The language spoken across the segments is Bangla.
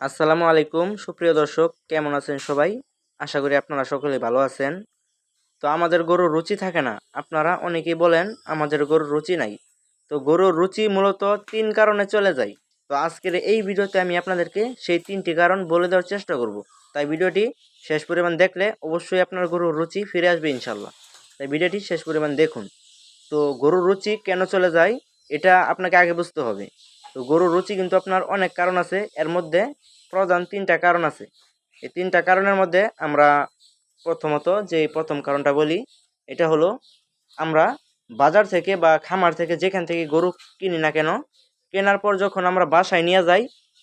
আসসালামু আলাইকুম। সুপ্রিয় দর্শক, কেমন আছেন সবাই? আশা করি আপনারা সকলে ভালো আছেন। তো আমাদের গরুর রুচি থাকে না। আপনারা অনেকেই বলেন, আমাদের গরুর রুচি নাই। তো গরুর রুচি মূলত তিন কারণে চলে যায়। তো আজকের এই ভিডিওতে আমি আপনাদেরকে সেই তিনটি কারণ বলে দেওয়ার চেষ্টা করব। তাই ভিডিওটি শেষ পরিমাণ দেখলে অবশ্যই আপনার গরুর রুচি ফিরে আসবে ইনশাল্লাহ তাই ভিডিওটি শেষ পরিমাণ দেখুন। তো গরুর রুচি কেন চলে যায়, এটা আপনাকে আগে বুঝতে হবে। তো গরুর রুচি কিন্তু আপনার অনেক কারণ আছে। এর মধ্যে প্রধান তিনটা কারণ আছে। এই তিনটা কারণের মধ্যে আমরা প্রথমত যে প্রথম কারণটা বলি, এটা হলো আমরা বাজার থেকে বা খামার থেকে যেখান থেকে গরু কিনি না কেন, কেনার পর যখন আমরা বাসায় নিয়ে যাই,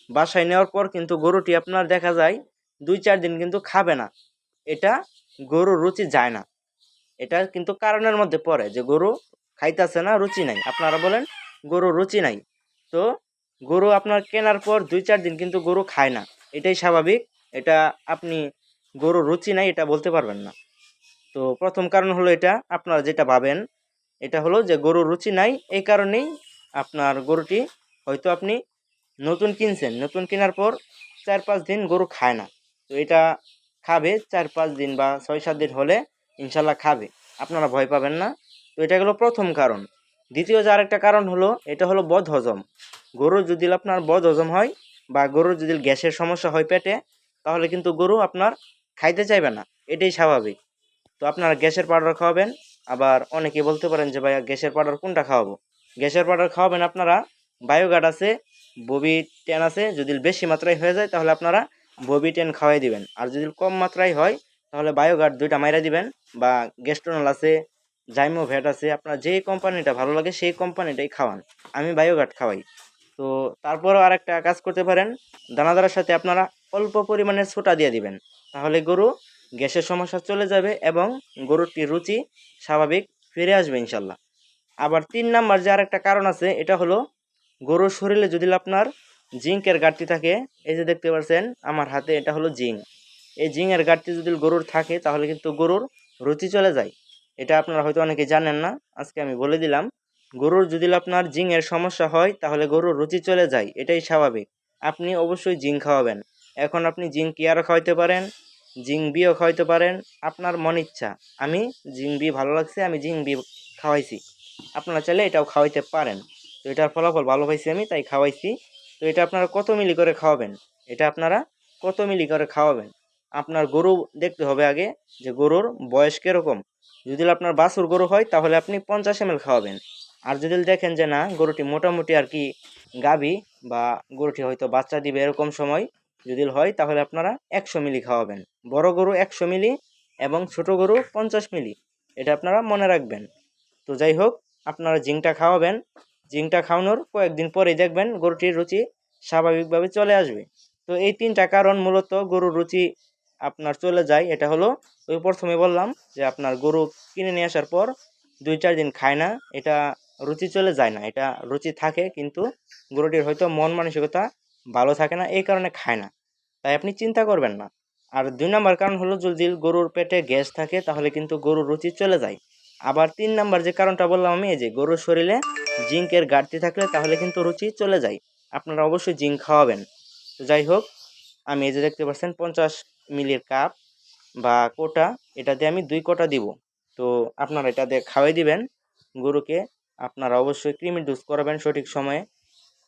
বাসায় নেওয়ার পর কিন্তু গরুটি আপনার দেখা যায় দুই চার দিন কিন্তু খাবে না। এটা গরুর রুচি যায় না। এটা কিন্তু কারণের মধ্যে পড়ে যে গরু খাইতেছে না, রুচি নাই। আপনারা বলেন গরু রুচি নাই। তো গরু আপনার কেনার পর দুই চার দিন কিন্তু গরু খায় না। এটাই স্বাভাবিক। এটা আপনি গরু রুচি নাই, এটা বলতে পারবেন না। তো প্রথম কারণ হলো এটা, আপনারা যেটা ভাবেন, এটা হলো যে গরু রুচি নাই, এই কারণেই আপনার গরুটি হয়তো আপনি নতুন কিনছেন। নতুন কেনার পর চার পাঁচ দিন গরু খায় না। তো এটা খাবে, চার পাঁচ দিন বা ছয় সাত দিন হলে ইনশাল্লাহ খাবে। আপনারা ভয় পাবেন না। তো এটা হলো প্রথম কারণ। দ্বিতীয় যে আরেকটা কারণ হলো, এটা হলো বদ হজম। গরুর যদি আপনার বদ হজম হয় বা গরুর যদি গ্যাসের সমস্যা হয় পেটে, তাহলে কিন্তু গরু আপনার খাইতে চাইবে না। এটাই স্বাভাবিক। তো আপনারা গ্যাসের পাউডার খাওয়াবেন। আবার অনেকে বলতে পারেন যে, ভাইয়া, গ্যাসের পাউডার কোনটা খাওয়াবো? গ্যাসের পাউডার খাওয়াবেন আপনারা বায়োগার্ড আছে, ববি টেন আছে। যদি বেশি মাত্রায় হয়ে যায়, তাহলে আপনারা ববি টেন খাওয়াই দিবেন। আর যদি কম মাত্রায় হয়, তাহলে বায়োগার্ড দুইটা মাইরা দিবেন বা গ্যাস্ট্রোনল আছে জাইমো ভ্যাট আছে, আপনার যে কোম্পানিটা ভালো লাগে সেই কোম্পানিটাই খাওয়ান। আমি বায়োগার্ড খাওয়াই। তো তারপরও আর একটা কাজ করতে পারেন, দানাদারের সাথে আপনারা অল্প পরিমাণে ছোটা দিয়ে দিবেন। তাহলে গরু গ্যাসের সমস্যা চলে যাবে এবং গরুটির রুচি স্বাভাবিক ফিরে আসবে ইনশাল্লাহ। আবার তিন নাম্বার যে আরেকটা কারণ আছে, এটা হলো গরুর শরীরে যদি আপনার জিঙ্কের ঘাটতি থাকে, এই যে দেখতে পাচ্ছেন আমার হাতে এটা হলো জিঙ্ক। এই জিঙ্কের ঘাটতি যদি গরুর থাকে, তাহলে কিন্তু গরুর রুচি চলে যায়। এটা আপনারা হয়তো অনেকে জানেন না, আজকে আমি বলে দিলাম, গরুর যদি আপনার জিংয়ের সমস্যা হয়, তাহলে গরুর রুচি চলে যায়, এটাই স্বাভাবিক। আপনি অবশ্যই জিং খাওয়াবেন। এখন আপনি জিং কিয়ারও খাওয়াইতে পারেন, জিং বিও খাওয়াইতে পারেন, আপনার মন ইচ্ছা। আমি জিং বি ভালো লাগছে, আমি জিং বি খাওয়াইছি। আপনারা চাইলে এটাও খাওয়াইতে পারেন। তো এটার ফলাফল ভালো পাইছি আমি, তাই খাওয়াইছি। তো এটা আপনারা কত মিলি করে খাওয়াবেন? এটা আপনারা কত মিলি করে খাওয়াবেন? আপনার গরু দেখতে হবে আগে যে গরুর বয়স কীরকম? যদি আপনার বাছুর গরু হয়, তাহলে আপনি পঞ্চাশ এম খাওয়াবেন। আর যদি দেখেন যে না, গরুটি মোটামুটি আর কি গাবি বা গরুটি হয়তো বাচ্চা দিবে এরকম সময়, যদি হয়, তাহলে আপনারা একশো মিলি খাওয়াবেন। বড় গরু একশো মিলি এবং ছোট গরু পঞ্চাশ মিলি। এটা আপনারা মনে রাখবেন। তো যাই হোক, আপনারা জিংটা খাওয়াবেন। জিংটা খাওয়ানোর কয়েকদিন পরেই দেখবেন গরুটির রুচি স্বাভাবিকভাবে চলে আসবে। তো এই তিনটা কারণ মূলত গরুর রুচি আপনার চলে যায়, এটা হলো ওই প্রথমে বললাম যে আপনার গরু কিনে নিয়ে আসার পর দুই চার দিন খায় না, এটা রুচি চলে যায় না, এটা রুচি থাকে কিন্তু গরুটির হয়তো মন মানসিকতা ভালো থাকে না, এই কারণে খায় না। তাই আপনি চিন্তা করবেন না। আর দুই নম্বর কারণ হলো যদি গরুর পেটে গ্যাস থাকে তাহলে কিন্তু গরুর রুচি চলে যায়। আবার তিন নাম্বার যে কারণটা বললাম আমি, এই যে গরুর শরীরে জিঙ্কের ঘাটতি থাকলে তাহলে কিন্তু রুচি চলে যায়। আপনারা অবশ্যই জিঙ্ক খাওয়াবেন। তো যাই হোক, আমি এই যে দেখতে পাচ্ছেন পঞ্চাশ মিলির কাপ বা কোটা এটাতে আমি দুই কোটা দিব। তো আপনারা এটা দিয়ে খাওয়াই দিবেন। গরুকে আপনারা অবশ্যই ক্রিমি ডোজ করাবেন সঠিক সময়ে।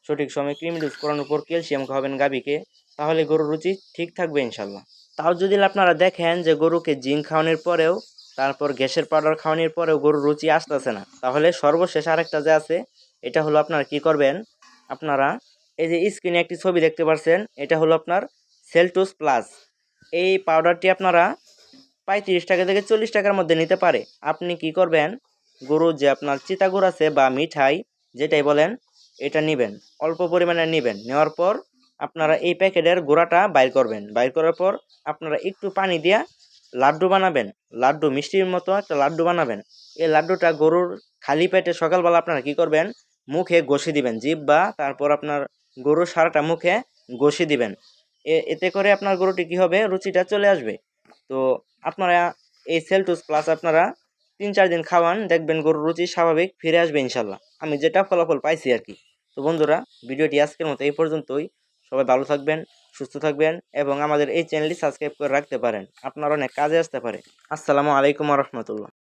সঠিক সময়ে ক্রিমি ডোজ করানোর পর ক্যালসিয়াম খাওয়াবেন গাভীকে। তাহলে গরুর রুচি ঠিক থাকবে ইনশাল্লাহ তাও যদি আপনারা দেখেন যে গরুকে জিঙ্ক খাওয়ানোর পরেও, তারপর গ্যাসের পাউডার খাওয়ানোর পরেও গরুর রুচি আসতেছে না। তাহলে সর্বশেষ আরেকটা যে আছে, এটা হলো আপনারা কি করবেন? আপনারা এই যে স্ক্রিনে একটি ছবি দেখতে পাচ্ছেন এটা হলো আপনার সেলটুস প্লাস এই পাউডারটি আপনারা পঁয়ত্রিশ টাকা থেকে চল্লিশ টাকার মধ্যে নিতে পারে। আপনি কি করবেন? গরু যে আপনার চিতাগুড় আছে বা মিঠাই, যেটাই বলেন, এটা নেবেন। অল্প পরিমাণে নেবেন। নেওয়ার পর আপনারা এই প্যাকেটের গোড়াটা বাইর করবেন। বাইর করার পর আপনারা একটু পানি দিয়া লাড্ডু বানাবেন। লাড্ডু মিষ্টির মতো একটা লাড্ডু বানাবেন। এই লাড্ডুটা গরুর খালি পেটে সকালবেলা আপনারা কি করবেন? মুখে ঘষে দিবেন। জিভ বা তারপর আপনার গরুর সারাটা মুখে ঘষে দিবেন। এতে করে আপনার গরুটি কী হবে? রুচিটা চলে আসবে। তো আপনারা এই সেলটুস প্লাস আপনারা তিন চার দিন খাওয়ান, দেখবেন গরুর রুচি স্বাভাবিক ফিরে আসবে ইনশাল্লাহ। আমি যেটা ফলাফল পাইছি আর কি। তো বন্ধুরা, ভিডিওটি আজকের মতো এই পর্যন্তই। সবাই ভালো থাকবেন, সুস্থ থাকবেন এবং আমাদের এই চ্যানেলটি সাবস্ক্রাইব করে রাখতে পারেন। আপনার অনেক কাজে আসতে পারে। আসসালামু আলাইকুম রহমতুল্লাহ।